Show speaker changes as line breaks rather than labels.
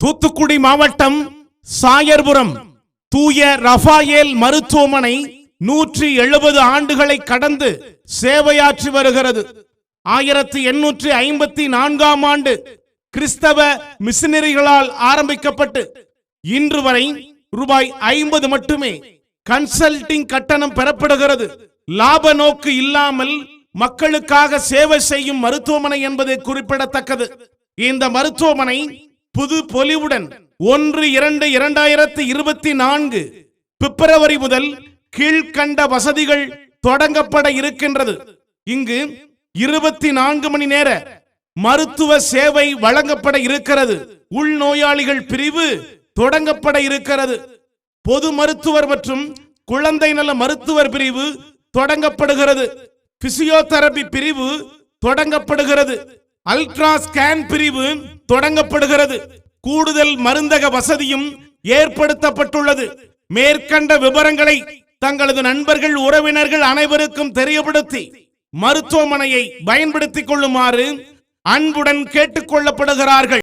தூத்துக்குடி மாவட்டம் சாயர்புரம் தூய ரஃபாயேல் மருத்துவமனை நூற்றி எழுபது ஆண்டுகளை கடந்து சேவையாற்றி வருகிறது. ஆயிரத்தி எண்ணூற்றி ஐம்பத்தி நான்காம் ஆண்டு கிறிஸ்தவ மிஷினரிகளால் ஆரம்பிக்கப்பட்டு இன்று வரை ரூபாய் ஐம்பது மட்டுமே கன்சல்டிங் கட்டணம் பெறப்படுகிறது. லாப நோக்கு இல்லாமல் மக்களுக்காக சேவை செய்யும் மருத்துவமனை என்பது குறிப்பிடத்தக்கது. இந்த மருத்துவமனை புது பொலிவுடன் ஒன்று இரண்டு இரண்டாயிரத்தி இருபத்தி நான்கு பிப்ரவரி முதல் கீழ்கண்ட வசதிகள் தொடங்கப்பட இருக்கின்றது. இங்கு இருபத்தி நான்கு மணி நேர மருத்துவ சேவை வழங்கப்பட இருக்கிறது. உள்நோயாளிகள் பிரிவு தொடங்கப்பட இருக்கிறது. பொது மருத்துவர் மற்றும் குழந்தை நல மருத்துவர் பிரிவு தொடங்கப்படுகிறது. பிசியோதெரபி பிரிவு தொடங்கப்படுகிறது. அல்ட்ரா ஸ்கேன் பிரிவு தொடங்கப்படுகிறது. கூடுதல் மருந்தக வசதியும் ஏற்படுத்தப்பட்டுள்ளது. மேற்கண்ட விவரங்களை தங்களது நண்பர்கள் உறவினர்கள் அனைவருக்கும் தெரியப்படுத்தி மருத்துவமனையை பயன்படுத்திக் கொள்ளுமாறு அன்புடன் கேட்டுக்கொள்ளப்படுகிறார்கள்